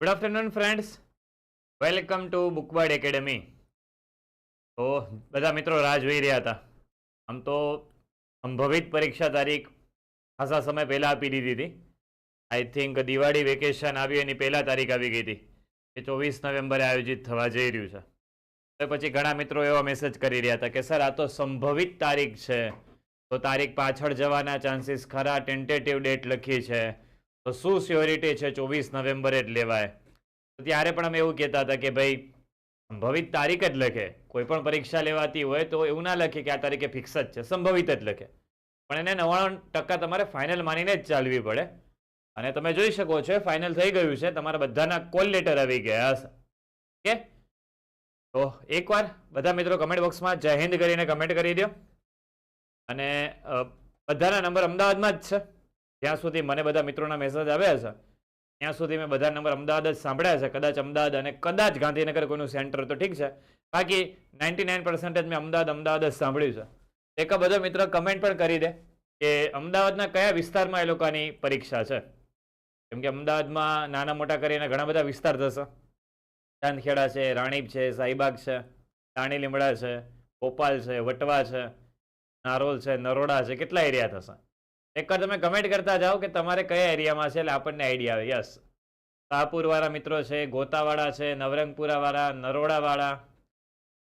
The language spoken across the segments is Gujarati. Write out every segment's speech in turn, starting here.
Good afternoon friends welcome to Bookbird academy તો બધા મિત્રો રાહ જોઈ રહ્યા હતા. આમ તો સંભવિત પરીક્ષા તારીખ ખાસા સમય પહેલાં આપી દીધી હતી. આઈ થિંક દિવાળી વેકેશન આવ્યું એની પહેલાં તારીખ આવી ગઈ હતી. એ ચોવીસ નવેમ્બરે આયોજિત થવા જઈ રહ્યું છે. તો પછી ઘણા મિત્રો એવા મેસેજ કરી રહ્યા હતા કે, સર, આ તો સંભવિત તારીખ છે. તો તારીખ પાછળ જવાના ચાન્સીસ ખરા ટેન્ટેટિવ ડેટ લખી છે. તો શું સ્યોરિટી છે ચોવીસ નવેમ્બરે જ લેવાય? તો ત્યારે પણ અમે એવું કહેતા હતા કે ભાઈ, સંભવિત તારીખ જ લખે. કોઈ પણ પરીક્ષા લેવાતી હોય તો એવું ના લખે કે આ તારીખે ફિક્સ જ છે. સંભવિત જ લખે. પણ એને નવ્વાણું ટકા તમારે ફાઇનલ માનીને જ ચાલવી પડે. અને તમે જોઈ શકો છો ફાઇનલ થઈ ગયું છે. તમારા બધાના કોલ લેટર આવી ગયા હશે. ઓકે? તો એકવાર બધા મિત્રો કમેન્ટ બોક્સમાં જય હિન્દ કરીને કમેન્ટ કરી દો અને બધાના નંબર અમદાવાદમાં જ છે. જ્યાં સુધી મને બધા મિત્રોના મેસેજ આવ્યા છે. ત્યાં સુધી મેં બધા નંબર અમદાવાદ જ સાંભળ્યા છે. કદાચ અમદાવાદ અને કદાચ ગાંધીનગર કોઈનું સેન્ટર તો ઠીક છે. બાકી નાઇન્ટી નાઇન પર્સન્ટેજ મેં અમદાવાદ અમદાવાદ જ સાંભળ્યું છે. એક બધો મિત્ર કમેન્ટ પણ કરી દે કે અમદાવાદના કયા વિસ્તારમાં એ લોકોની પરીક્ષા છે? કેમ કે અમદાવાદમાં નાના મોટા કરીને ઘણા બધા વિસ્તાર થશે. ચાંદખેડા છે, રાણીપ છે, સાઈબાગ છે રાણી લીમડા છે, ભોપાલ છે, વટવા છે, નારોલ છે, નરોડા છે, કેટલા એરિયા થશે? એકવાર તમે કમેન્ટ કરતા જાઓ કે તમારે કયા એરિયામાં છે એટલે આપણને આઈડિયા આવે. યસ શાહપુરવાળા મિત્રો છે, ગોતાવાળા છે નવરંગપુરા વાળા નરોડા વાળા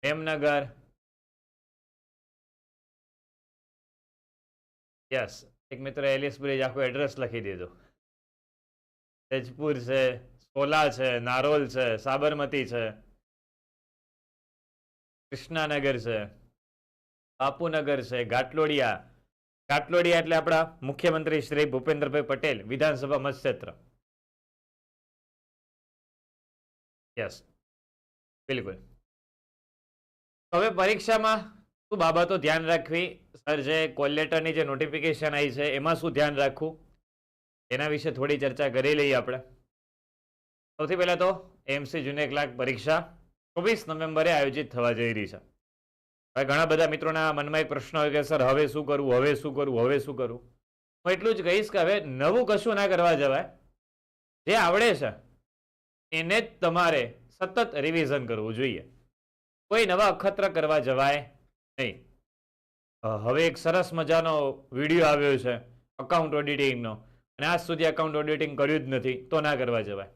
હેમનગર. યસ એક મિત્ર એલિસ બ્રિજ આખું એડ્રેસ લખી દીધું. તેજપુર છે, સોલા છે, નારોલ છે, સાબરમતી છે, કૃષ્ણાનગર છે, બાપુનગર છે ઘાટલોડિયા ઘાટલોડિયા એટલે આપણા મુખ્યમંત્રી શ્રી ભૂપેન્દ્રભાઈ પટેલ, વિધાનસભા મતક્ષેત્ર. યસ બિલકુલ. હવે પરીક્ષામાં શું બાબતો ધ્યાન રાખવી? સર જે કોલ લેટરની જે નોટિફિકેશન આવી છે, એમાં શું ધ્યાન રાખવું? એના વિશે થોડી ચર્ચા કરી લઈએ આપણે. સૌથી પહેલા તો એમસી જુનિયર ક્લાર્ક પરીક્ષા ચોવીસ નવેમ્બરે આયોજિત થવા જઈ રહી છે. હવે ઘણા બધા મિત્રોના મનમાં એક પ્રશ્ન હોય કે, સર, હવે શું કરવું હવે શું કરવું હવે શું કરવું હું એટલું જ કહીશ કે હવે નવું કશું ના કરવા જવાય. જે આવડે છે, એને જ તમારે સતત રિવિઝન કરવું જોઈએ. કોઈ નવા અખત્ર કરવા જવાય નહીં. હવે એક સરસ મજાનો વીડિયો આવ્યો છે અકાઉન્ટ ઓડિટિંગનો અને આજ સુધી અકાઉન્ટ ઓડિટિંગ કર્યું જ નથી, તો ના કરવા જવાય.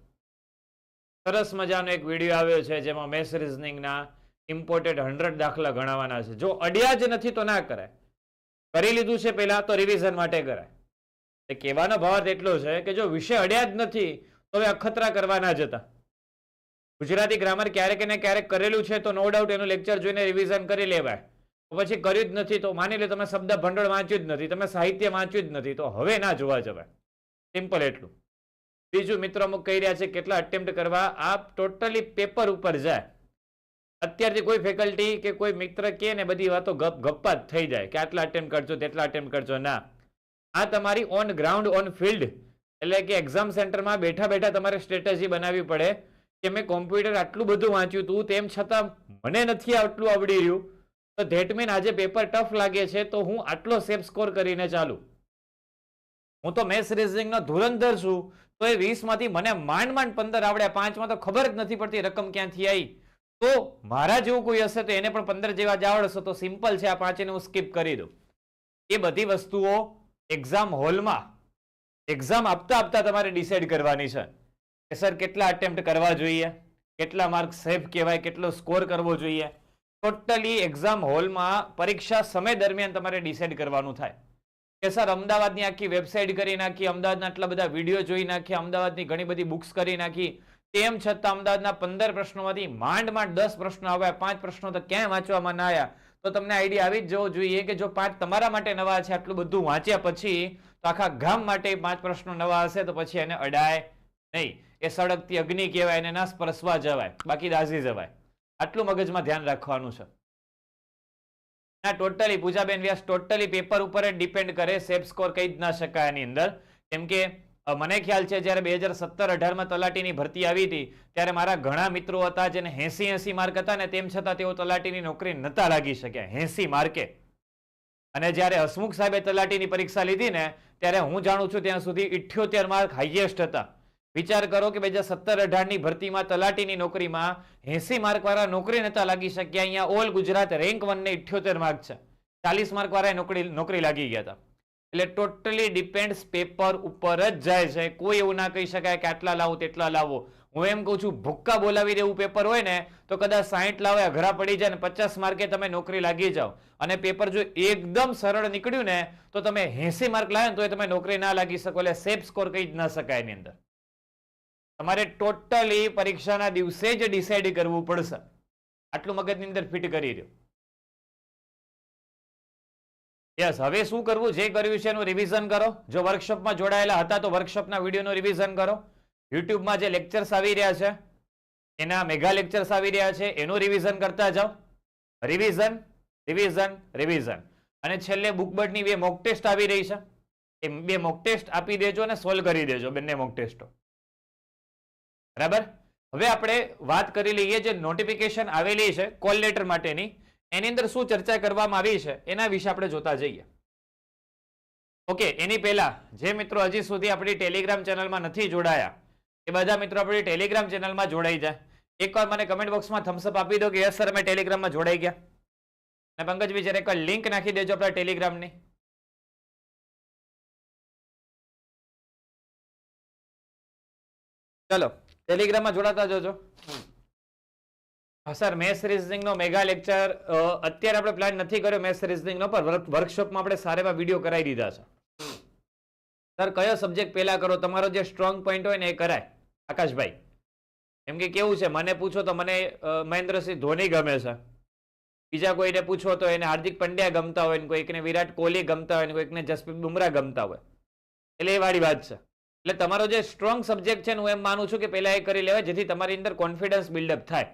સરસ મજાનો એક વીડિયો આવ્યો છે, જેમાં મેસ રિઝનિંગના ઇમ્પોર્ટેડ હંડ્રેડ દાખલા ગણાવવાના છે. જો અડ્યા જ નથી તો ના કરાય. કરી લીધું છે પહેલા તો રિવિઝન માટે કરાય. એ કહેવાનો ભાવાર્થ એટલો છે કે જો વિષય અડ્યા જ નથી, તો હવે અખતરા કરવાના જતા ગુજરાતી ગ્રામર ક્યારેક ને ક્યારેક કરેલું છે તો નો ડાઉટ એનું લેક્ચર જોઈને રિવિઝન કરી લેવાય. પછી કર્યું જ નથી તો માની લો તમે શબ્દ ભંડોળ વાંચ્યું જ નથી, તમે સાહિત્ય વાંચ્યું જ નથી, તો હવે ના જોવા જવાય. સિમ્પલ એટલું. બીજું મિત્રો અમુક કહી રહ્યા છે કેટલા અટેમ્પ્ટ કરવા આ ટોટલી પેપર ઉપર જાય. અત્યારથી કોઈ ફેકલ્ટી કે કોઈ મિત્ર કે ને બધી વાતો ગપ ગપ્પા જ થઈ જાય કે આટલા અટેમ્પ કરજો તેટલા અટેમ્પ કરજો. ના. આ તમારી ઓન ગ્રાઉન્ડ ઓન ફિલ્ડ એટલે કે એક્ઝામ સેન્ટરમાં બેઠા બેઠા તમારે સ્ટ્રેટેજી બનાવવી પડે કે મેં કોમ્પ્યુટર આટલું બધું વાંચ્યું હતું તેમ છતાં મને નથી આટલું આવડી રહ્યું. તો ધેટ મીન આજે પેપર ટફ લાગે છે, તો હું આટલો સેફ સ્કોર કરીને ચાલું. હું તો મેથ્સ રીઝનિંગનો ધુરંધર છું, તો એ વીસમાંથી મને માંડ માંડ પંદર આવડ્યા, પાંચમાં તો ખબર જ નથી પડતી રકમ ક્યાંથી આવી તો મારા જેવું કોઈ હશે તો એને પણ પંદર જેવા જ આવડશે, તો સિમ્પલ છે આ પાંચને હું સ્કીપ કરી દઉં. એ બધી વસ્તુઓ એક્ઝામ હોલમાં એક્ઝામ આપતા આપતા તમારે ડિસાઇડ કરવાની છે કે સર કેટલા અટેમ્પ્ટ કરવા જોઈએ, કેટલા માર્ક સેફ કહેવાય, કેટલો સ્કોર કરવો જોઈએ. ટોટલી એક્ઝામ હોલમાં પરીક્ષા સમય દરમિયાન તમારે ડિસાઇડ કરવાનું થાય. કે સર અમદાવાદની આખી વેબસાઇટ કરી નાખી, અમદાવાદના આટલા બધા વીડિયો જોઈ નાખી, અમદાવાદની ઘણી બધી બુક્સ કરી નાખી તેમ છતાં અમદાવાદના પંદર પ્રશ્નોમાંથી માંડ દસ પ્રશ્નો આવ્યા, પાંચ પ્રશ્નો તો ક્યાંય વાંચવામાં ના આવ્યા. તો તમને આઈડિયા આવી જ જવો જોઈએ કે જો પાંચ તમારા માટે નવા છે, આટલું બધું વાંચ્યા પછી તો આખા ગામ માટે પાંચ પ્રશ્નો નવા હશે, તો પછી એને અડાય નહીં. એ સળગતી અગ્નિ કહેવાય એને ના સ્પર્શવા જવાય. બાકી દાઝી જવાય. આટલું મગજમાં ધ્યાન રાખવાનું છે. ના, ટોટલી પૂજાબેન વ્યાસ ટોટલી પેપર ઉપર જ ડિપેન્ડ કરે સેફ સ્કોર કહી જ ના શકાય એની અંદર. કેમ કે મને ખ્યાલ છે, જ્યારે બે હજાર સત્તર અઢારમાં તલાટીની ભરતી આવી હતી, ત્યારે મારા ઘણા મિત્રો હતા જેને એસી એસી માર્ક હતા ને તેમ છતાં તેઓ તલાટીની નોકરી નતા લાગી શક્યા. એસી માર્કે. અને જ્યારે હસમુખ સાહેબે તલાટીની પરીક્ષા લીધી ને, ત્યારે હું જાણું છું ત્યાં સુધી ઇઠ્યોતેર માર્ક હાઈએસ્ટ હતા. વિચાર કરો કે બે હજાર સત્તર અઢારની ભરતીમાં તલાટીની નોકરીમાં એસી માર્ક વાળા નોકરી નતા લાગી શક્યા. અહીંયા ઓલ ગુજરાત રેન્ક વનને ઇઠ્યોતેર માર્ક છે. ચાલીસ માર્કવાળાએ નોકરી નોકરી લાગી ગયા હતા. એટલે ટોટલી ડિપેન્ડ્સ પેપર ઉપર જ જાય છે. કોઈ એવું ના કહી શકાય કે આટલા લાવો, તેટલા લાવો. હું એમ કહું છું, ભુક્કા બોલાવી દેવું પેપર હોય ને, તો કદાચ સાહીઠ લાવે અઘરા પડી જાય ને પચાસ માર્કે તમે નોકરી લાગી જાઓ. અને પેપર જો એકદમ સરળ નીકળ્યું ને, તો તમે એસી માર્ક લાવે ને તો તમે નોકરી ના લાગી શકો. એટલે સેફ સ્કોર કહી જ ના શકાય એની અંદર. તમારે ટોટલી પરીક્ષાના દિવસે જ ડિસાઈડ કરવું પડશે. આટલું મગજની અંદર ફિટ કરી દો. યસ હવે શું કરવું? જે કર્યું છે એનું રિવિઝન કરો. જો વર્કશોપમાં જોડાયેલા હતા તો વર્કશોપના વિડીયોનું રિવિઝન કરો. યુટ્યુબમાં જે લેક્ચર્સ આવી રહ્યા છે, એના મેગા લેક્ચર્સ આવી રહ્યા છે, એનું રિવિઝન કરતા જાઓ. રિવિઝન રિવિઝન રિવિઝન અને છેલ્લે બુકબર્ડની બે મોક ટેસ્ટ આવી રહી છે. એ બે મોક ટેસ્ટ આપી દેજો અને સોલ્વ કરી દેજો બંને મોક ટેસ્ટો બરાબર? હવે આપણે વાત કરી લઈએ જે નોટિફિકેશન આવેલી છે કોલ લેટર માટેની. એની અંદર શું ચર્ચા કરવામાં આવી છે, એના વિશે આપણે જોતા જઈએ. ઓકે, એની પહેલા, જે મિત્રો હજી સુધી આપણી ટેલિગ્રામ ચેનલમાં નથી જોડાયા, એ બધા મિત્રો આપણી ટેલિગ્રામ ચેનલમાં જોડાઈ જાય. એકવાર મને કમેન્ટ બોક્સમાં થમ્સઅપ આપી દો કે યસ સર અમે ટેલિગ્રામમાં જોડાઈ ગયા. અને પંકજભાઈ, જરા એકવાર લિંક નાખી દેજો આપણા ટેલિગ્રામની ચલો ટેલિગ્રામમાં જોડાતા જોજો. સર મેથ્સ રિઝનિંગનો મેગા લેક્ચર અત્યારે આપણે પ્લાન નથી કર્યો મેથ્સ રિઝનિંગનો પર વર્કશોપમાં આપણે સારા વીડિયો કરાવી દીધા છે. સર, કયો સબ્જેક્ટ પહેલાં કરો? તમારો જે સ્ટ્રોંગ પોઈન્ટ હોય ને એ કરાય, આકાશભાઈ. એમ કે કેવું છે, મને પૂછો તો મને મહેન્દ્રસિંહ ધોની ગમે છે. બીજા કોઈને પૂછો તો એને હાર્દિક પંડ્યા ગમતા હોય ને કોઈકને વિરાટ કોહલી ગમતા હોય ને કોઈકને જસપ્રીત બુમરાહ ગમતા હોય. એટલે એ વાળી વાત છે. એટલે તમારો જે સ્ટ્રોંગ સબ્જેક્ટ છે હું એમ માનું છું કે પહેલાં એ કરી લેવાય, જેથી તમારી અંદર કોન્ફિડન્સ બિલ્ડઅપ થાય.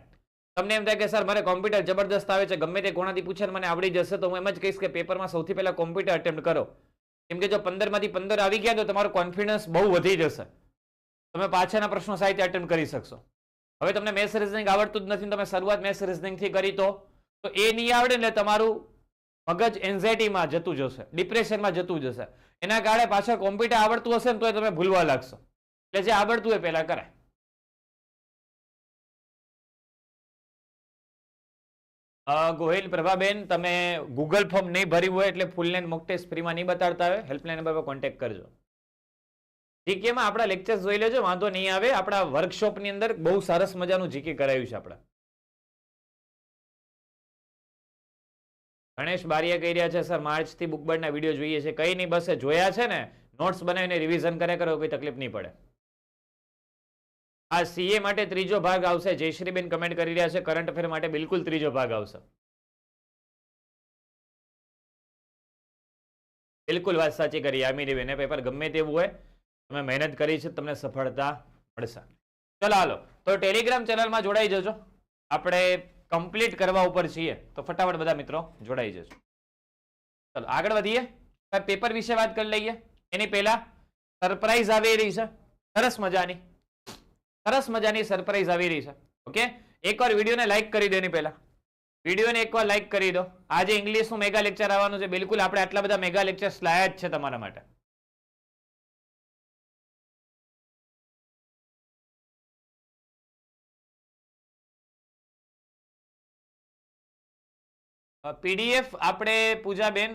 તમને એમ થાય કે સર, મારે કોમ્પ્યુટર જબરદસ્ત આવે છે, ગમે તે કોણાથી પૂછે મને આવડી જશે, તો હું એમ જ કહીશ કે પેપરમાં સૌથી પહેલા કોમ્પ્યુટર અટેમ્પ્ટ કરો. કેમ કે જો પંદરમાંથી પંદર આવી ગયા તો તમારો કોન્ફિડન્સ બહુ વધી જશે. તમે પાછળના પ્રશ્નો સાહિત્ય અટેમ્પ્ટ કરી શકશો. હવે તમને મેથ્સ રિઝનિંગ આવડતું જ નથી તમે શરૂઆત મેથ્સ રિઝનિંગથી કરી તો તો એ નહીં આવડે ને તમારું મગજ એન્ઝાયટીમાં જતું જશે ડિપ્રેશનમાં જતું જશે. એના કારણે પાછળ કોમ્પ્યુટર આવડતું હશે ને તો તમે ભૂલવા લાગશો. એટલે જે આવડતું હોય પહેલાં કરાય. ગોહિલ પ્રભાબેન, તમે ગૂગલ ફોર્મ નહીં ભર્યું હોય એટલે ફૂલ નેમ મોક ફ્રીમાં નહીં બતાડતા હોય. હેલ્પલાઇન નંબર પર કોન્ટેક્ટ કરજો. જીકેમાં આપણા લેક્ચર્સ જોઈ લેજો, વાંધો નહીં આવે. આપણા વર્કશોપની અંદર બહુ સરસ મજાનું જીકે કરાયું છે આપણે. ગણેશ બારિયા કહી રહ્યા છે, સર માર્ચથી બુકબર્ડના વીડિયો જોઈએ છે. કઈ નહીં, બસ જોયા છે ને. નોટ્સ બનાવીને રિવિઝન કરે કરો, કોઈ તકલીફ નહીં પડે. આ સીએ માટે ત્રીજો ભાગ આવશે. જયશ્રીબેન કમેન્ટ કરી રહ્યા છે. કરંટ અફેર માટે બિલકુલ ત્રીજો ભાગ આવશે. બિલકુલ વાત સાચી કરી. યામિનીબેન એ પેપર ગમે તેવું હોય, તમે મહેનત કરી છે, તમને સફળતા મળશે. ચલો હાલો. તો ટેલિગ્રામ ચેનલમાં જોડાઈ જજો. આપણે કમ્પ્લીટ કરવા ઉપર છીએ. તો ફટાફટ બધા મિત્રો જોડાઈ જજો. ચલો, આગળ વધીએ. પેપર વિશે વાત કરી લઈએ. એની પહેલા સરપ્રાઈઝ આવી રહી છે. સરસ મજાની. સરસ મજાની સરપ્રાઈઝ આવી રહી છે. ઓકે? એકવાર વિડીયોને લાઈક કરી દો એની પહેલા. વિડીયોને એકવાર લાઈક કરી દો. આજે ઇંગ્લિશનું મેગા લેક્ચર આવવાનું છે. બિલકુલ આપણે આટલા બધા મેગા લેક્ચર્સ લાયા જ છે તમારા માટે. પીડીએફ આપણે પૂજાબેન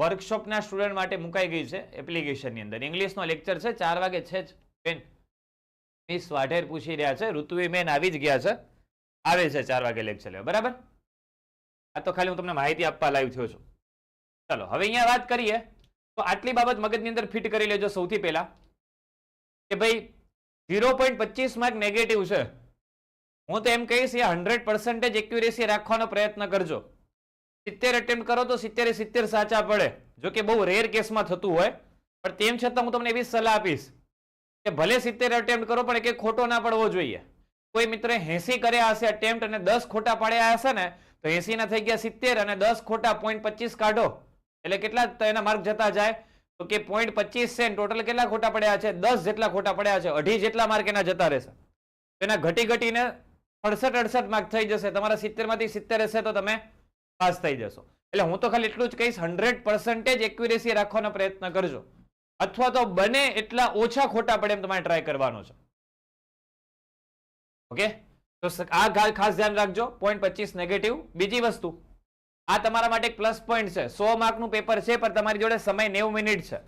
વર્કશોપના સ્ટુડન્ટ માટે મુકાઈ ગઈ છે એપ્લિકેશનની અંદર. ઇંગ્લિશનો લેક્ચર છે. ચાર વાગે છે જ. બેન મિસ વાઢેર પૂછી રહ્યા છે. ઋતુવી મેન આવી જ ગયા છે. આવે છે ચાર વાગે લેક્ચર લેવા. બરાબર? આ તો ખાલી હું તમને માહિતી આપવા લાઈવ થયો છું. ચલો, હવે અહીંયા વાત કરીએ. તો આટલી બાબત મગજની અંદર ફિટ કરી લેજો સૌથી પહેલા. કે ભાઈ ઝીરો પોઈન્ટ પચીસ માર્ક નેગેટિવ છે. હું તો એમ કહીશ, એ હંડ્રેડ પર્સન્ટેજ એક્યુરેસી રાખવાનો પ્રયત્ન કરજો. સિત્તેર એટેમ્પ્ટ કરો તો સિત્તેરે સિત્તેર સાચા પડે. જો કે બહુ રેર કેસમાં થતું હોય. પણ તેમ છતાં હું તમને એવી સલાહ આપીશ. કે ભલે સિત્તેર અટેમ્પ્ટ કરો, પણ એક ખોટો ના પડવો જોઈએ. કોઈ મિત્રે એસી કર્યા હશે અટેમ્પ્ટ અને દસ ખોટા પાડ્યા હશે ને, તો એસી ના થઈ ગયા સિત્તેર અને દસ ખોટા પોઈન્ટ પચીસ કાઢો. એટલે કેટલા એના માર્ક જતા જાય? તો કે પોઈન્ટ પચીસ છે ટોટલ કેટલા ખોટા પડ્યા છે? દસ જેટલા ખોટા પડ્યા છે, અઢી જેટલા માર્ક એના જતા રહેશે. એના ઘટી ઘટીને અડસઠ અડસઠ માર્ક થઈ જશે. તમારા સિત્તેરમાંથી સિત્તેર હશે તો તમે પાસ થઈ જશો. એટલે હું તો ખાલી એટલું જ કહીશ હંડ્રેડ પર્સન્ટેજ એક્યુરેસી રાખવાનો પ્રયત્ન કરજો. અથવા તો બને એટલા ઓછા ખોટા પડે એમ તમારે ટ્રાય કરવાનો છે. ઓકે તો આ ખાસ ધ્યાન રાખજો. પોઈન્ટ પચીસ નેગેટિવ બીજી વસ્તુ. આ તમારા માટે એક પ્લસ પોઈન્ટ છે. સો માર્કનું પેપર છે, પણ તમારી જોડે સમય નેવું મિનિટ છે.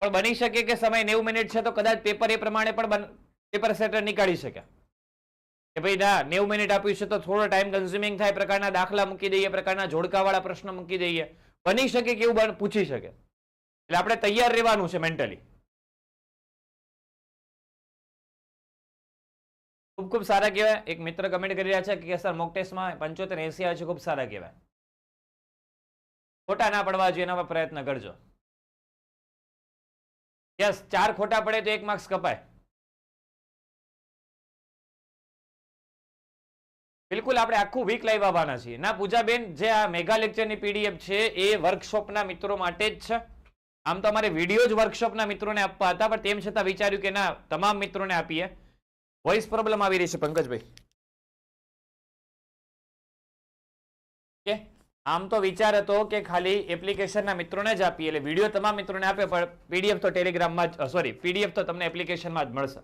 પણ બની શકે કે સમય નેવું મિનિટ છે, તો કદાચ પેપર એ પ્રમાણે પણ પેપર સેટર નીકાળી શકે. કે ભાઈ, ના, નેવું મિનિટ આપ્યું છે, તો થોડો ટાઈમ કન્ઝ્યુમિંગ થાય, પ્રકારના દાખલા મૂકી દઈએ, પ્રકારના જોડકાવાળા પ્રશ્ન મૂકી દઈએ. બની શકે કે એવું પૂછી શકે. એટલે આપણે તૈયાર રહેવાનું છે મેન્ટલી ખૂબ ખૂબ સારા કહેવાય. એક મિત્ર કમેન્ટ કરી રહ્યા છે કે સર મોક ટેસ્ટમાં પંચોતેર એસી આવે છે, ખૂબ સારા કહેવાય. ખોટા ના પડવા જોઈએ, એના પર પ્રયત્ન કરજો. યસ, ચાર ખોટા પડે તો એક માર્ક્સ કપાય. બિલકુલ આપણે આખું વીક લાઈવ આવવાના છીએ. ના, પૂજાબેન, જે આ મેગા લેક્ચરની પીડીએફ છે, એ વર્કશોપના મિત્રો માટે જ છે. આમ તો અમારે વીડિયો જ વર્કશોપના મિત્રોને આપવા હતા, પણ તેમ છતાં વિચાર્યું કે ના, તમામ મિત્રોને આપીએ. વોઇસ પ્રોબ્લેમ આવી રહી છે, પંકજભાઈ. આમ તો વિચાર હતો કે ખાલી એપ્લિકેશનના મિત્રોને જ આપીએ, એટલે વીડિયો તમામ મિત્રોને આપે, પણ પીડીએફ તો ટેલિગ્રામમાં જ સોરી પીડીએફ તો તમને એપ્લિકેશનમાં જ મળશે.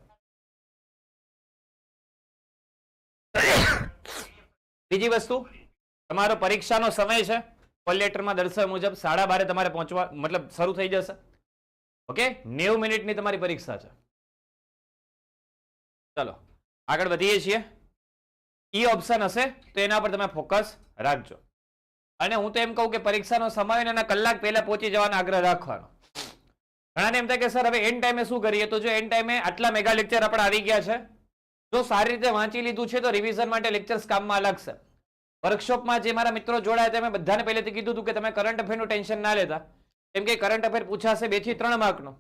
બીજી વસ્તુ, તમારો પરીક્ષાનો સમય છે. કોલ લેટરમાં દર્શાવ્યા મુજબ સાડા બારે તમારે પહોંચવા મતલબ શરૂ થઈ જશે. ઓકે? નેવું મિનિટની તમારી પરીક્ષા છે. ચલો, આગળ વધીએ છીએ. ઈ ઓપ્શન હશે, તો એના પર તમે ફોકસ રાખજો. અને હું તો એમ કહું કે પરીક્ષાનો સમય અને કલાક પહેલા પહોંચી જવાનો આગ્રહ રાખવાનો. ઘણાને એમ થાય કે, સર, હવે એન ટાઈમે શું કરીએ? તો જો એન ટાઈમે આટલા મેગા લેક્ચર આપણે આવી ગયા છે. જો સારી રીતે વાંચી લીધું છે, તો રિવિઝન માટે લેક્ચર્સ કામમાં લાગશે વર્કશોપમાં જે મારા મિત્રો જોડાયા હતા બધાને પહેલેથી કીધું હતું કે તમે કરંટ અફેરનું ટેન્શન ના લેતા. કેમ કે કરંટ અફેર પૂછાશે બેથી ત્રણ માર્કનો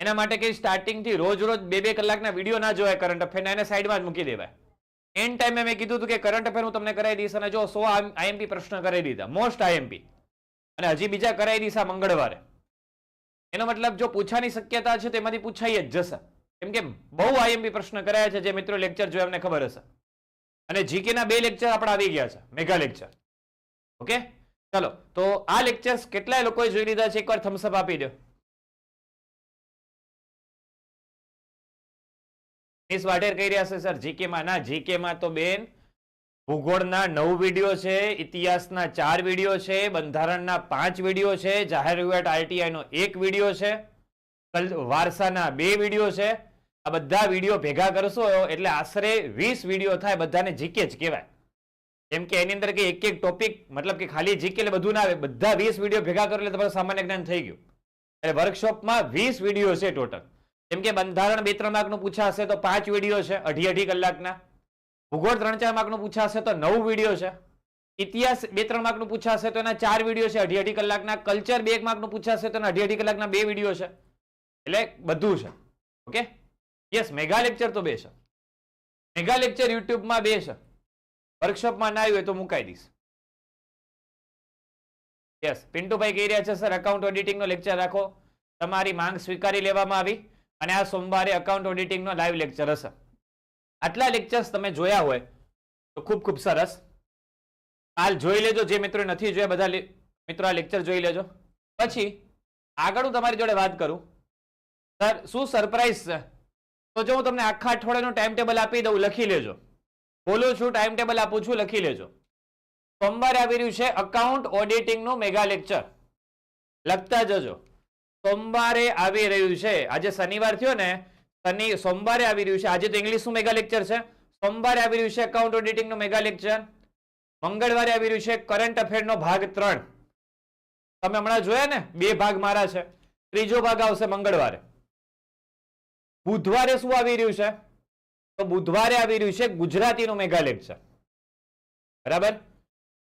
એના માટે કે સ્ટાર્ટિંગથી રોજ રોજ બે બે કલાકના વીડિયો ના જોવાય કરંટ અફેરના એને સાઈડમાં જ મૂકી દેવાય. એન ટાઈમે મેં કીધું હતું કે કરંટ અફેર હું તમને કરાવી દઈશ અને જો સો આઈએમપી પ્રશ્ન કરાવી દીધા. મોસ્ટ આઈએમપી અને હજી બીજા કરાવી દીશા મંગળવારે. એનો મતલબ જો પૂછાની શક્યતા છે તેમાંથી પૂછાઈ જ જશે. કેમ કે બહુ આઈએમપી પ્રશ્ન કરાયા છે, જે મિત્રો લેક્ચર જોયા એમને ખબર હશે. અને જીકે ના બે લેક્ચર આપણા આવી ગયા છે મેગા લેક્ચર ઓકે ચાલો, તો આ લેક્ચર્સ કેટલાય લોકોએ જોઈ લીધા છે? એકવાર થમ્સઅપ આપી દો. મિસ વાઢેર કહી રહ્યા છે, સર જીકે માં ના જીકે માં તો બેન, ભૂગોળના નવ વીડિયો છે, ઇતિહાસના ચાર વીડિયો છે, બંધારણના પાંચ વીડિયો છે, જાહેર વહીવટ આરટીઆઈ નો એક વીડિયો છે વારસાના બે વીડિયો છે આ બધા વીડિયો ભેગા કરશો એટલે આશરે વીસ વીડિયો થાય બધાને જીકે જ કહેવાય. કેમ કે એની અંદર કે એક એક ટોપિક મતલબ કે ખાલી જીકે એટલે બધું ના આવે. બધા વીસ વીડિયો ભેગા કરો એટલે તમારું સામાન્ય જ્ઞાન થઈ ગયું. એટલે વર્કશોપમાં વીસ વીડિયો છે ટોટલ કેમ કે બંધારણ બે ત્રણ માર્કનું પૂછાશે તો પાંચ વીડિયો છે, અઢી અઢી કલાકના. ભૂગોળ ત્રણ ચાર માર્કનું પૂછાશે તો નવ વીડિયો છે. ઇતિહાસ બે ત્રણ માર્કનું પૂછાશે તો એના ચાર વીડિયો છે, અઢી અઢી કલાકના. કલ્ચર બે એક માર્કનું પૂછાશે તો એના અઢી અઢી કલાકના બે વીડિયો છે. એટલે બધું છે. ઓકે? યસ મેગા લેક્ચર તો બે છે મેગા લેક્ચર યુટ્યુબમાં બે છે વર્કશોપમાં ના આવ્યું હોય તો મુકાઈ દઈશ. યસ પિન્ટુભાઈ કહી રહ્યા છે સર અકાઉન્ટ ઓડિટિંગનો લેક્ચર રાખો. તમારી માંગ સ્વીકારી લેવામાં આવી અને આ સોમવારે અકાઉન્ટ ઓડિટિંગનો લાઈવ લેક્ચર હશે. આટલા લેક્ચર્સ તમે જોયા હોય તો ખૂબ ખૂબ સરસ. હાલ જોઈ લેજો, જે મિત્રો નથી જોયા, બધા મિત્રો આ લેક્ચર જોઈ લેજો. પછી આગળ હું તમારી જોડે વાત કરું. સર શું સરપ્રાઈઝ છે? તો જો હું તમને આખા અઠવાડિયાનું ટાઈમ ટેબલ આપી દઉં, લખી લેજો. બોલું છું ટાઈમ ટેબલ આપું છું, લખી લેજો. સોમવારે આવી રહ્યું છે અકાઉન્ટ ઓડિટિંગનું મેગા લેક્ચર લખતા જજો. સોમવારે આવી રહ્યું છે. આજે શનિવાર થયો ને, શનિ, સોમવારે આવી રહ્યું છે. આજે તો ઇંગ્લિશનું મેગા લેક્ચર છે. સોમવારે આવી રહ્યું છે અકાઉન્ટ ઓડિટિંગનું મેગા લેક્ચર મંગળવારે આવી રહ્યું છે કરંટ અફેરનો ભાગ ત્રણ. તમે હમણાં જોયા ને? બે ભાગ મારા છે. ત્રીજો ભાગ આવશે મંગળવારે. બુધવારે શું આવી રહ્યું છે? તો બુધવારે આવી રહ્યું છે ગુજરાતીનું મેગા છે. બરાબર?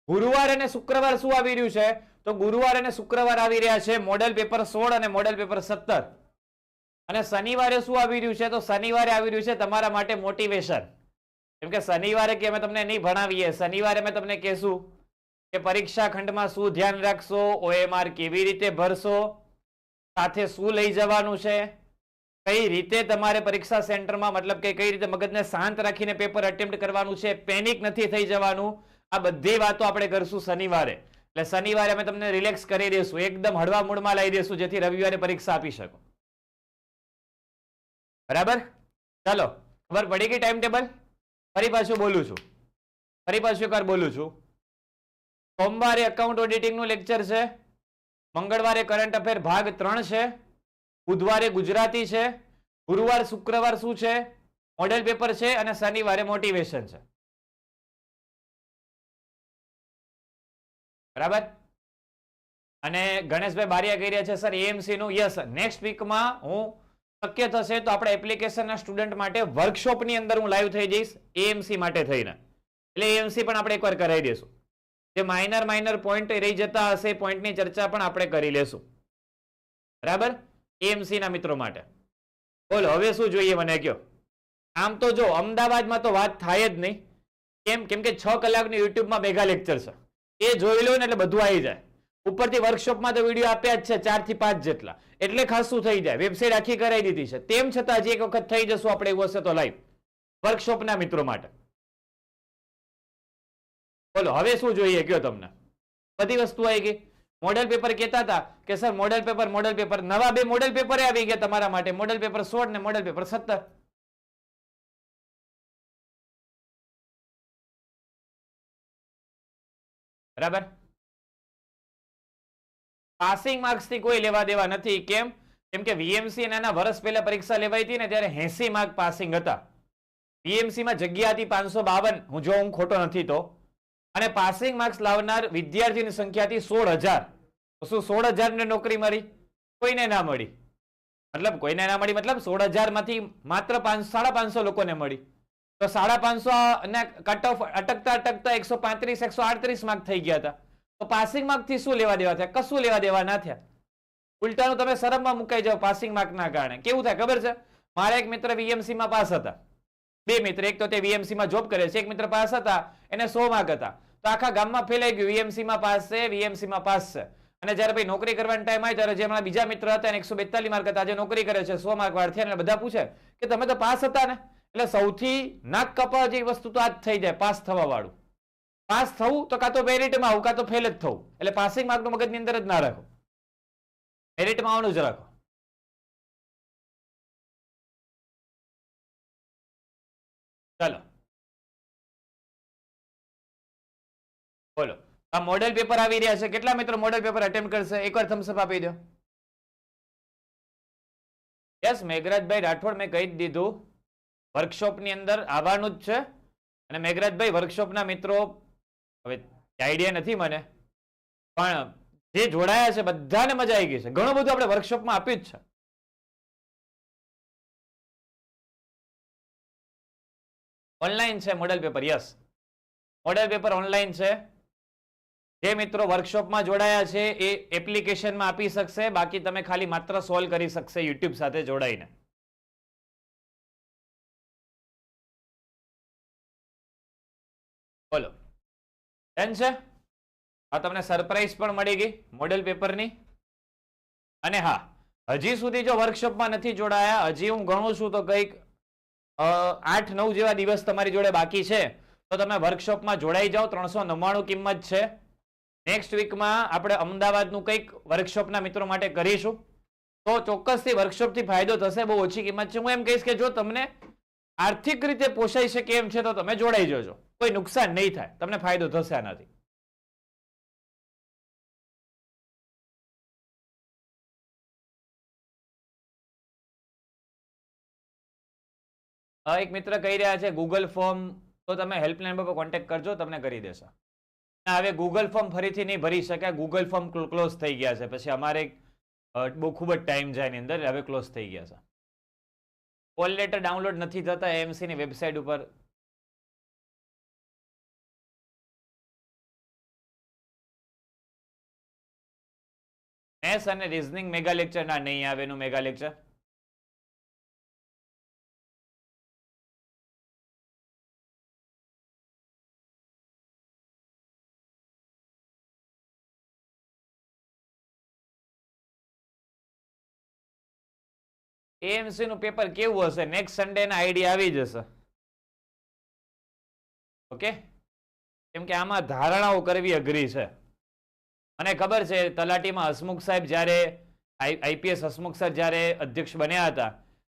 ગુરુવાર અને શુક્રવાર શું આવી રહ્યું છે? તો ગુરુવાર અને શુક્રવાર આવી રહ્યા છે મોડેલ પેપર સોળ અને મોડેલ પેપર સત્તર. અને શનિવારે શું આવી રહ્યું છે? તો શનિવારે આવી રહ્યું છે તમારા માટે મોટિવેશન. કેમ કે શનિવારે કે અમે તમને નહીં ભણાવીએ, શનિવારે અમે તમને કહેશું કે પરીક્ષા ખંડમાં શું ધ્યાન રાખશો? ઓએમઆર કેવી રીતે ભરશો? સાથે શું લઈ જવાનું છે? કઈ રીતે તમારે પરીક્ષા સેન્ટરમાં, મતલબ કે કઈ રીતે મગજને શાંત રાખીને પેપર અટેમ્પ્ટ કરવાનું છે પેનિક નથી થઈ જવાનું? આ બધી વાતો આપણે કરશું શનિવારે. એટલે શનિવારે અમે તમને રિલેક્સ કરી દઈશું, એકદમ હળવા મૂડમાં લાવી દઈશું, જેથી રવિવારે પરીક્ષા આપી શકો. બરાબર? ચાલો, ખબર પડી ગઈ ટાઈમ ટેબલ ફરી પાછું બોલું છું. ફરી પાછું એકવાર બોલું છું. સોમવારે અકાઉન્ટ ઓડિટિંગનું લેક્ચર છે. મંગળવારે કરંટ અફેર ભાગ ત્રણ છે. બુધવારે ગુજરાતી છે, ગુરુવાર, શુક્રવાર શું છે? મોડેલ પેપર છે અને શનિવારે મોટિવેશન છે. બરાબર? અને ગણેશભાઈ બારિયા કહી રહ્યા છે, સર એએમસી નું? યસ નેક્સ્ટ વીકમાં હું શક્ય થશે તો આપણે એપ્લિકેશનના સ્ટુડન્ટ માટે વર્કશોપની અંદર હું લાઈવ થઈ જઈશ એએમસી માટે થઈને. એટલે એએમસી પણ આપણે એકવાર કરાવી દઈશું જે માઇનર માઇનર પોઈન્ટ રહી જતા હશે એ પોઈન્ટની ચર્ચા પણ આપણે કરી લેશું. બરાબર? એએમસી ના મિત્રો માટે. બોલો, હવે શું જોઈએ મને કયો? આમ તો જો, અમદાવાદમાં તો વાત થાય જ નહીં. કેમ કેમ કે છ કલાકની યુટ્યુબમાં મેગા લેક્ચર છે. એ જોઈ લો ને એટલે બધું આવી જાય. ઉપરથી વર્કશોપમાં તો વીડિયો આપ્યા જ છે, ચારથી પાંચ જેટલા. એટલે ખાસું થઈ જાય? વેબસાઇટ આખી કરાવી દીધી છે. તેમ છતાં હજી એક વખત થઈ જશું આપણે, એવું હશે તો લાઈવ વર્કશોપના મિત્રો માટે. બોલો, હવે શું જોઈએ? કયો તમને? બધી વસ્તુ આવી ગઈ. મોડેલ પેપર કહેતા હતા કે sir, model paper model paper. નવા બે મોડેલ પેપર આવી ગયા તમારા માટે. મોડેલ પેપર સોળ ને મોડેલ પેપર સત્તર. બરાબર? પાસિંગ માર્ક્સથી કોઈ લેવા દેવા નથી. કેમ? કેમ કે વીએમસી એના વર્ષ પહેલા પરીક્ષા લેવાઈ હતી ને ત્યારે એસી માર્ક પાસિંગ હતા. વીએમસી માં જગ્યા હતી પાંચસો બાવન. હું જો હું ખોટો નથી તો. અને પાસિંગ માર્ક્સ લાવનાર વિદ્યાર્થીની સંખ્યા હતી સોળ હજાર. શું સોળ હજારને નોકરી મળી? કોઈને ના મળી. મતલબ કોઈને ના મળી મતલબ સોળ હજારમાંથી માત્ર પાંચ, સાડા પાંચસો લોકોને મળી. તો સાડા પાંચસો ના કટ ઓફ અટકતા અટકતા એકસો પાંત્રીસ, એકસો આડત્રીસ માર્ક થઈ ગયા હતા. તો પાસિંગ માર્કથી શું લેવા દેવા થયા? કશું લેવા દેવા ના થયા. ઉલટાનું તમે શરમમાં મુકાઈ જાઓ પાસિંગ માર્કના કારણે. કેવું થાય ખબર છે? મારા એક મિત્ર વીએમસીમાં પાસ હતા. બે મિત્ર, એક તો તે વીએમસી માં જોબ કરે છે, એક મિત્ર પાસ હતા, એને સો માર્ક હતા. તો આખા ગામમાં ફેલાઈ ગયું વીએમસી માં પાસ છે વીએમસી માં પાસ છે. અને જ્યારે ભાઈ નોકરી કરવાનો ટાઈમ આવે ત્યારે જે હમણાં બીજા મિત્ર હતા, એને એકસો બેતાલીસ માર્ક હતા, આજે નોકરી કરે છે, સો માર્ક વાર થયા અને બધા પૂછે કે તમે તો પાસ હતા ને? એટલે સૌથી નાક કપા જેવી વસ્તુ તો આ જ થઈ જાય, પાસ થવા વાળું. પાસ થવું તો કાં તો મેરિટમાં આવું, કાં તો ફેલ જ થવું. એટલે પાસિંગ માર્કનું મગજની અંદર જ ના રાખો. મેરિટમાં આવવાનું જ રાખો. ચાલો. બોલો. આ મોડેલ પેપર આવી રહ્યા છે. કેટલા મિત્રો મોડેલ પેપર અટેમ્પ કરશે? એકવાર થમ્સઅપ આપી દો. યસ મેઘરાજભાઈ રાઠોડ મેં કહી દીધું. વર્કશોપની અંદર આવવાનું જ છે. અને મેઘરાજભાઈ વર્કશોપના મિત્રો, હવે આઈડિયા નથી મને. પણ જે જોડાયા છે, બધાને મજા આવી ગઈ છે. ઘણું બધું આપણે વર્કશોપમાં આપ્યું જ છે. ઓનલાઈન છે model paper yes model paper online છે. જે મિત્રો વર્કશોપમાં જોડાયા છે, એ એપ્લિકેશનમાં આપી શકશે. બાકી તમે ખાલી માત્ર સોલ્વ કરી શકશે યુટ્યુબ સાથે જોડાઈને. બોલો. ડન છે? આ તમને સરપ્રાઈઝ પણ મળી ગઈ મોડેલ પેપરની અને હા, હજી સુધી જો વર્કશોપમાં નથી જોડાયા, હજી હું ગણું છું તો કંઈક આઠ નવ જેવા દિવસ તમારી જોડે બાકી છે, તો તમે વર્કશોપમાં જોડાઈ જાઓ, ત્રણસો નવ્વાણું કિંમત છે. નેક્સ્ટ વીકમાં આપણે અમદાવાદનું કંઈક વર્કશોપના મિત્રો માટે કરીશું. તો ચોક્કસથી વર્કશોપથી ફાયદો થશે, બહુ ઓછી કિંમત છે. હું એમ કહીશ કે જો તમને આર્થિક રીતે પોષાઈ શકે એમ છે, તો તમે જોડાઈ જજો. કોઈ નુકસાન નહીં થાય. તમને ફાયદો થશે આનાથી. એક મિત્ર કહી રહ્યા છે ગૂગલ ફોર્મ તો તમે હેલ્પલાઇન પર કોન્ટેક્ટ કરજો, તમને કરી દેશે. હવે ગૂગલ ફોર્મ ફરીથી નહીં ભરી શકાય ગૂગલ ફોર્મ ક્લોઝ થઈ ગયા છે. પછી અમારે બહુ ખૂબ જ ટાઈમ જાય એની અંદર, હવે ક્લોઝ થઈ ગયા છે. કોલ લેટર ડાઉનલોડ નથી થતા એમસીની વેબસાઇટ ઉપર. મેથ્સ અને રિઝનિંગ મેગા લેક્ચર ના, નહીં આવે એનું મેગા લેક્ચર એએમસી નું પેપર કેવું હશે? નેક્સ્ટ સન્ડે ના આઈડિયા આવી જશે. ઓકે કેમ કે આમાં ધારણાઓ કરવી અઘરી છે. મને ખબર છે, તલાટીમાં હસમુખ સાહેબ જ્યારે આઈપીએસ હસમુખ સર જ્યારે અધ્યક્ષ બન્યા હતા,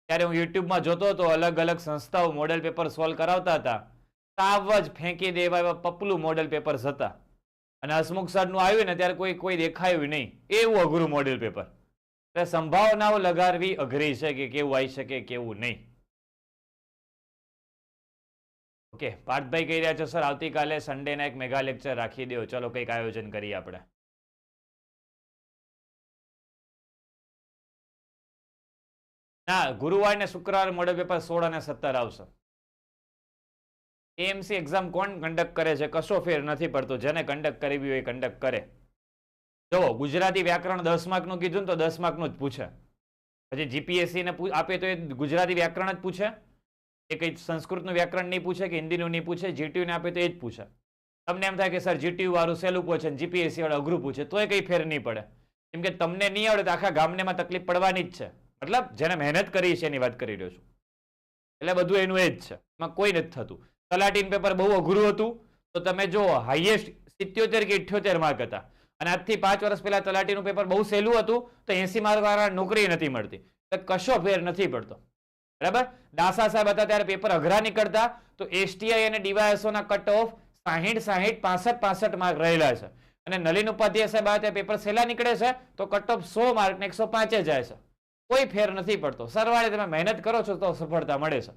ત્યારે હું યુટ્યુબમાં જોતો હતો, અલગ અલગ સંસ્થાઓ મોડેલ પેપર સોલ્વ કરાવતા હતા. સાવ જ ફેંકી દેવા એવા પપલું મોડેલ પેપર્સ હતા. અને હસમુખ સરનું આવ્યું ને ત્યારે કોઈ કોઈ દેખાયું નહીં. એવું અઘરું મોડેલ પેપર એટલે સંભાવનાઓ લગાડવી અઘરી છે કે કેવું આવી શકે, કેવું નહીં. ઓકે, પાર્થભાઈ કહી રહ્યા છો, સર, આવતીકાલે સન્ડેના એક મેગા લેક્ચર રાખી દો. ચલો, કંઈક આયોજન કરીએ આપણે. ના ગુરુવાર ને શુક્રવાર મોડે પેપર સોળ અને સત્તર આવશે. એએમસી એક્ઝામ કોણ કન્ડક્ટ કરે છે? કશો ફેર નથી પડતો. જેને કન્ડક્ટ કરવી હોય કન્ડક્ટ કરે. જો, ગુજરાતી વ્યાકરણ દસ માર્કનું કીધું તો દસ માર્કનું જ પૂછે. પછી જીપીએસસી ને આપે તો એ ગુજરાતી વ્યાકરણ જ પૂછે. એ કંઈ સંસ્કૃતનું વ્યાકરણ નહીં પૂછે કે હિન્દીનું નહીં પૂછે જીટીયુ ને આપે તો એ જ પૂછે. તમને એમ થાય કે, સર જીટીયુ વાળું સહેલું પૂછે ને જીપીએસસી વાળું અઘરું પૂછે? તો એ કંઈ ફેર નહીં પડે. કેમ કે તમને નહીં આવડે તો આખા ગામને માં તકલીફ પડવાની જ છે. મતલબ, જેને મહેનત કરી છે એની વાત કરી રહ્યો છું. એટલે બધું એનું એ જ છે. એમાં કોઈ નથી થતું. તલાટીન પેપર બહુ અઘરું હતું. તો તમે જો હાઈએસ્ટ સિત્યોતેર કે ઇઠ્યોતેર માર્ક હતા. અને આજથી પાંચ વર્ષ પહેલા તલાટીનું પેપર બહુ સહેલું હતું, તો એસી માર્ક વાળા નોકરી નથી મળતી. તો કશો ફેર નથી પડતો. બરાબર? દાસા સાહેબ હતા ત્યારે પેપર અઘરા નીકળતા, તો એસટીઆઈ અને ડીવાયએસઓ ના કટ ઓફ સાહીઠ સાહીઠ, પાસઠ પાસઠ માર્ક રહેલા છે. અને નલિન ઉપાધ્યાય સાહેબ આ પેપર સહેલા નીકળે છે, તો કટ ઓફ સો માર્ક ને એકસો પાંચે જાય છે. કોઈ ફેર નથી પડતો. સરવાળે તમે મહેનત કરો છો તો સફળતા મળે છે.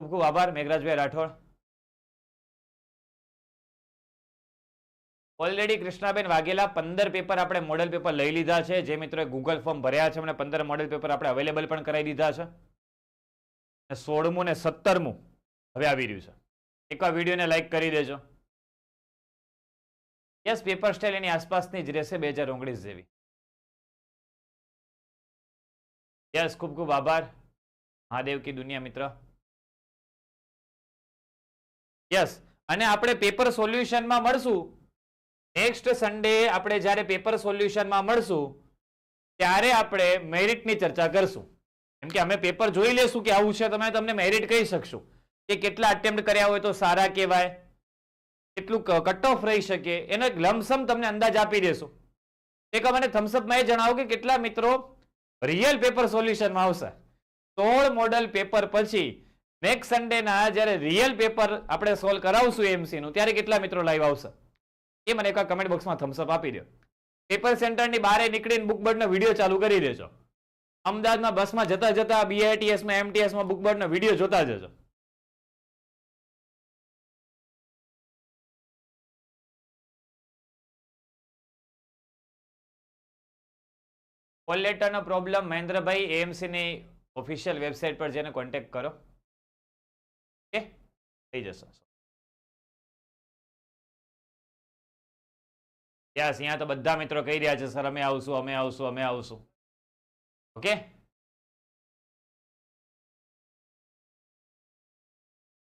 ખૂબ ખૂબ આભાર, મેઘરાજભાઈ રાઠોડ. ઓલરેડી કૃષ્ણાબેન વાઘેલા પંદર પેપર આપણે મોડેલ પેપર લઈ લીધા છે. જે મિત્રોએ ગૂગલ ફોર્મ ભર્યા છે અને પંદર મોડેલ પેપર આપણે અવેલેબલ પણ કરાવી દીધા છે. સોળમું ને સત્તરમું હવે આવી રહ્યું છે. એકવાર વિડીયોને લાઈક કરી દેજો. યસ પેપર સ્ટાઇલ એની આસપાસની જ રહેશે બે હજાર ઓગણીસ જેવી. યસ ખૂબ ખૂબ આભાર. મહાદેવ કી દુનિયા મિત્ર. યસ અને આપણે પેપર સોલ્યુશનમાં મળશું. નેક્સ્ટ સન્ડે આપણે જ્યારે પેપર સોલ્યુશનમાં મળશું, ત્યારે આપણે મેરિટની ચર્ચા કરશું. કેમ કે અમે પેપર જોઈ લેશું કે આવું છે તમે તમને મેરિટ કહી શકશું. કે કેટલા અટેમ્પ્ટ કર્યા હોય તો સારા કહેવાય, કેટલું કટ ઓફ રહી શકે, એનો એક લમસમ તમને અંદાજ આપી દેશું. એક મને થમ્સઅપમાં એ જણાવો કે કેટલા મિત્રો રિયલ પેપર સોલ્યુશનમાં આવશે. સોળ મોડલ પેપર પછી નેક્સ્ટ સન્ડેના જ્યારે રિયલ પેપર આપણે સોલ્વ કરાવશું એમસીનું ત્યારે કેટલા મિત્રો લાઈવ આવશે? એ મને એક કમેન્ટ બોક્સમાં થમ્સઅપ આપી દો. પેપર સેન્ટરની બહાર નીકળીને બુકબર્ડનો વીડિયો ચાલુ કરી દેજો. અમદાવાદમાં બસમાં જતા જતા બીઆઈટીએસમાં એમટીએસમાં બુકબર્ડનો વીડિયો જોતા જજો. કોલ લેટરનો પ્રોબ્લેમ મહેન્દ્રભાઈ એએમસીની ઓફિશિયલ વેબસાઇટ પર જઈને કોન્ટેક્ટ કરો. ઓકે થઈ જશે. યસ અહીંયા તો બધા મિત્રો કહી રહ્યા છે, સર, અમે આવશું અમે આવશું અમે આવશું. ઓકે?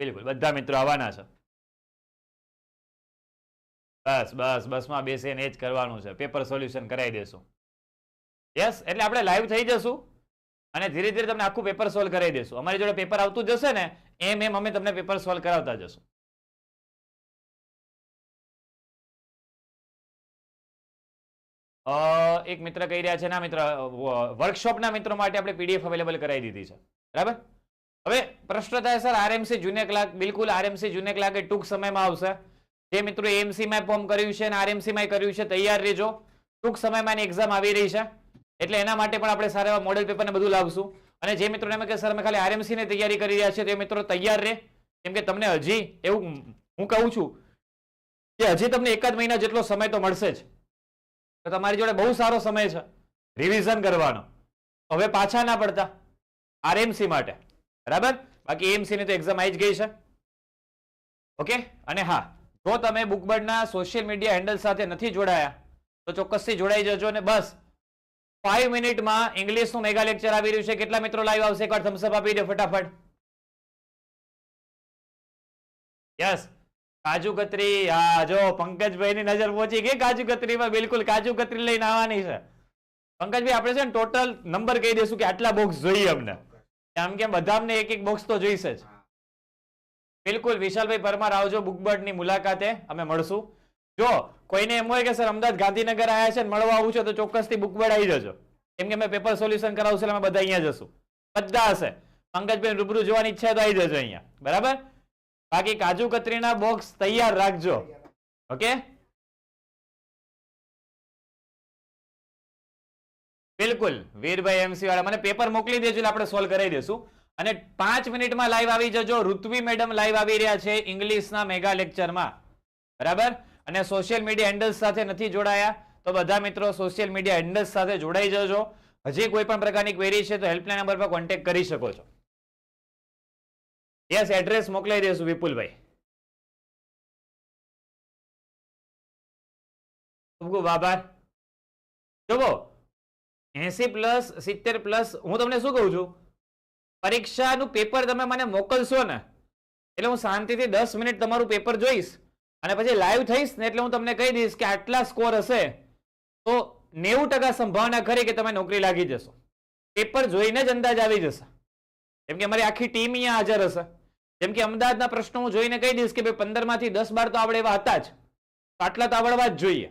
બિલકુલ, બધા મિત્રો આવવાના છે. બસ બસ, બસમાં બેસીને એ જ કરવાનું છે. પેપર સોલ્યુશન કરાવી દેશું. યસ, એટલે આપણે લાઈવ થઈ જશું અને ધીરે ધીરે તમને આખું પેપર સોલ્વ કરાવી દેશું. અમારી જોડે પેપર આવતું જશે ને, એમ એમ અમે તમને પેપર સોલ્વ કરાવતા જશું. એક મિત્ર કહી રહ્યા છે, ના મિત્ર વર્કશોપના મિત્રો માટે આપણે પીડીએફ અવેલેબલ કરાવી દીધી છે. બરાબર? હવે પ્રશ્ન થાય, સર આરએમસી જુનિયર ક્લાર્ક બિલકુલ આરએમસી જુનિયર ક્લાર્ક ટૂંક સમયમાં આવશે? જે મિત્રો એમસી માં ફોર્મ કર્યું છે અને આરએમસીમાં કર્યું છે, તૈયાર રહેજો. ટૂંક સમયમાં એની એક્ઝામ આવી રહી છે. એટલે એના માટે પણ આપણે સારા એવા મોડેલ પેપરને બધું લાવશું. અને જે મિત્રોને એમ કે, સર, અમે ખાલી આરએમસીની તૈયારી કરી રહ્યા છે તે મિત્રો તૈયાર રહે. કેમ કે તમને હજી એવું હું કહું છું કે હજી તમને એકાદ મહિના જેટલો સમય તો મળશે જ. તો તમારી જોડે બહુ સારો સમય છે. રિવિઝન કરવાનો. હવે પાછા ના પડતા. આરએમસી માટે. બરાબર? બાકી એમસી ની તો એક્ઝામ આવી જ ગઈ છે. ઓકે અને હા, જો તમે બુકબર્ડના સોશિયલ મીડિયા હેન્ડલ સાથે નથી જોડાયા, તો ચોક્કસથી જોડાઈ જજો અને બસ. ફાઈવ મિનિટમાં ઇંગ્લિશનું મેગા લેક્ચર આવી રહ્યું છે. કેટલા મિત્રો લાઈવ આવશે? એકવાર થમ્સઅપ આપી દો ફટાફટ. યસ કાજુ કતરી, હા, જો પંકજભાઈ ની નજર પહોંચી ગઈ કાજુ કતરીમાં. બિલકુલ કાજુ કતરી લઈને આવવાની છે. પંકજભાઈ, આપણે છે ને ટોટલ નંબર કહી દઈશું કે આટલા બોક્સ જોઈએ અમને. આમ કેમ બધા અમને એક એક બોક્સ તો જોઈશે જ. બિલકુલ, વિશાલભાઈ પરમાર, આવજો બુકબર્ડની મુલાકાતે. અમે મળશું. જો, કોઈને એમ હોય કે, સર, અમદાવાદ ગાંધીનગર આવ્યા છે મળવા આવું છે, તો ચોક્કસથી બુકબર્ડ આવી જજો. કેમ કે અમે પેપર સોલ્યુશન કરાવશું અમે બધા અહીંયા જશું. બધા હશે. પંકજભાઈ રૂબરૂ જોવાની ઈચ્છા તો આવી જજો અહીંયા. બરાબર? બાકી કાજુ કતરીના બોક્સ તૈયાર રાખજો. ઓકે બિલકુલ. વીરભાઈ એમસી વાળા, મને પેપર મોકલી દેજો, એટલે આપણે સોલ્વ કરાવી દેશું. અને પાંચ મિનિટમાં લાઈવ આવી જજો. ઋત્વી મેડમ લાઈવ આવી રહ્યા છે ઇંગ્લિશના મેગા લેક્ચરમાં બરાબર? અને સોશિયલ મીડિયા હેન્ડલ્સ સાથે નથી જોડાયા. તો બધા મિત્રો સોશિયલ મીડિયા હેન્ડલ્સ સાથે જોડાઈ જજો. હજી કોઈ પણ પ્રકારની ક્વેરી છે તો હેલ્પલાઇન નંબર પર કોન્ટેક્ટ કરી શકો છો. યસ એડ્રેસ મોકલાઈ દઈશું વિપુલભાઈ. ખૂબ ખૂબ આભાર. જુઓ એસી પ્લસ, સિત્તેર પ્લસ, હું તમને શું કહું છું? પરીક્ષાનું પેપર તમે મને મોકલશો ને, એટલે હું શાંતિથી દસ મિનિટ તમારું પેપર જોઈશ અને પછી લાઈવ થઈશ ને એટલે હું તમને કહી દઈશ કે આટલા સ્કોર હશે, તો નેવું ટકા સંભાવના ખરી કે તમે નોકરી લાગી જશો. પેપર જોઈને જ અંદાજ આવી જશે. જેમ કે અમારી આખી ટીમ અહીંયા હાજર હશે. જેમ કે અમદાવાદના પ્રશ્નો હું જોઈને કહી દઈશ કે ભાઈ પંદરમાંથી દસ બાર તો આવડે એવા હતા જ. આટલા તો આવડવા જ જોઈએ.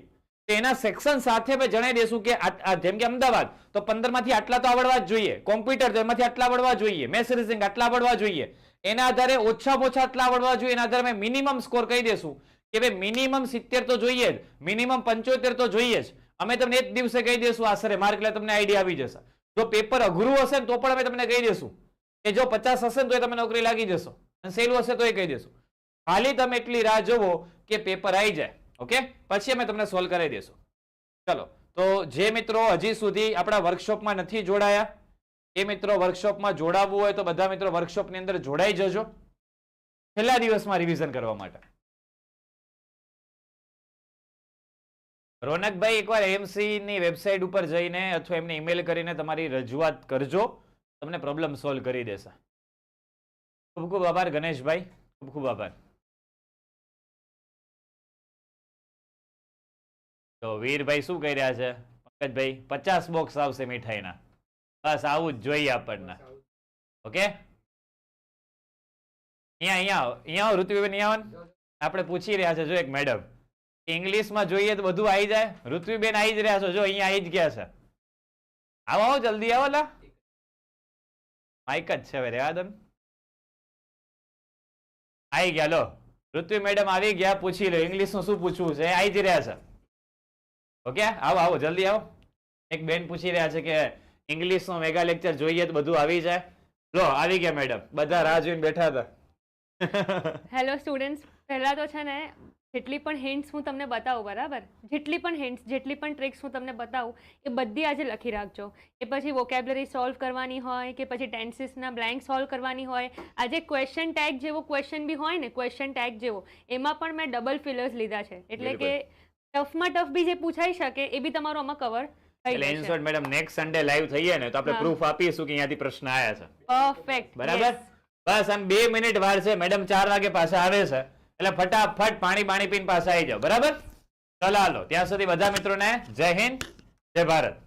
એના સેક્શન સાથે મેં જણાવી દઈશું કે જેમ કે અમદાવાદ, તો પંદરમાંથી આટલા તો આવડવા જ જોઈએ. કોમ્પ્યુટર તો એમાંથી આટલા આવડવા જોઈએ. મેસ રીઝનિંગ આટલા આવડવા જોઈએ. એના આધારે ઓછામાં ઓછા આટલા આવડવા જોઈએ. એના આધારે મિનિમમ સ્કોર કહી દેશું કે ભાઈ મિનિમમ સિત્તેર તો જોઈએ જ. મિનિમમ પંચોતેર તો જોઈએ જ. અમે તમને એક દિવસે કહી દઈશું આશરે. માર્ક એટલે તમને આઈડિયા આવી જશે. જો પેપર અઘરું હશે ને તો પણ અમે તમને કહી દઈશું. કે જો પચાસ હશે ને તો તમે નોકરી લાગી જશો. અને સહેલું હશે તો એ કહી દેશું. ખાલી તમે એટલી રાહ જોવો કે પેપર આવી જાય. ઓકે? પછી અમે તમને સોલ્વ કરાવી દઈશું ચલો. તો જે મિત્રો હજી સુધી આપણા વર્કશોપમાં નથી જોડાયા, એ મિત્રો વર્કશોપમાં જોડાવવું હોય તો બધા મિત્રો વર્કશોપની અંદર જોડાઈ જજો. છેલ્લા દિવસમાં રિવિઝન કરવા માટે. રોનકભાઈ, એકવાર એમસી ની વેબસાઇટ ઉપર જઈને અથવા એમને ઈમેલ કરીને તમારી રજૂઆત કરજો. તમને પ્રોબ્લેમ સોલ્વ કરી દેશે. ખૂબ ખૂબ આભાર, ગણેશભાઈ. ખૂબ ખૂબ આભાર. તો વીરભાઈ શું કહી રહ્યા છે? પંકજભાઈ, પચાસ બોક્સ આવશે મીઠાઈના. બસ આવું જ જોઈએ આપણને. ઓકે? અહીંયા અહીંયા. અહીંયા ઋત્વિબેન, અહીંયા આવો આપણે પૂછી રહ્યા છે, જો એક મેડમ ઇંગ્લિશમાં જોઈએ તો બધું આવી જાય. ઋત્વિબેન આવી જ રહ્યા છો, જો અહીંયા આવી જ ગયા છે. આવો આવો, જલ્દી આવો લા. માઇક જ છે હવે રેવા દો આવી ગયા, લો. ઋત્વિ મેડમ આવી ગયા, પૂછી લો. ઇંગ્લિશનું શું પૂછવું છે? આવી જ રહ્યા છે. ઓકે આવો આવો, જલ્દી આવો. એક બેન પૂછી રહ્યા છે કે ઇંગ્લિશનો મેગા લેક્ચર જોઈએ તો બધું આવી જાય? લો, આવી ગયા મેડમ બધા રાહ જોઈને બેઠા હતા. હેલો સ્ટુડન્ટ્સ પહેલા તો છે ને જેટલી પણ હિન્ટ્સ હું તમને બતાવું બરાબર? જેટલી પણ હિન્ટ્સ જેટલી પણ ટ્રિક્સ હું તમને બતાવું એ બધી આજે લખી રાખજો. એ પછી વોકેબ્લરી સોલ્વ કરવાની હોય કે પછી ટેન્સીસના બ્લેન્ક સોલ્વ કરવાની હોય. આજે ક્વેશ્ચન ટેગ જેવો ક્વેશ્ચન બી હોય ને ક્વેશ્ચન ટેગ જેવો એમાં પણ મેં ડબલ ફિલર્સ લીધા છે. એટલે કે ટફમાં ટફ બી જે પૂછાઈ શકે એ બી તમારું આમાં કવર એટલે જશે. મેડમ નેક્સ્ટ સન્ડે લાઈવ થઈએ ને તો આપણે પ્રૂફ આપીશું કે અહીંયાથી પ્રશ્ન આવ્યા છે. પરફેક્ટ બરાબર? બસ આમ બે મિનિટ વાર છે. મેડમ ચાર વાગે પાછા આવે છે. એટલે ફટાફટ પાણી પાણી પીને પાછા આવી જાઓ. બરાબર? ચલો હાલો. ત્યાં સુધી બધા મિત્રોને જય હિન્દ, જય ભારત.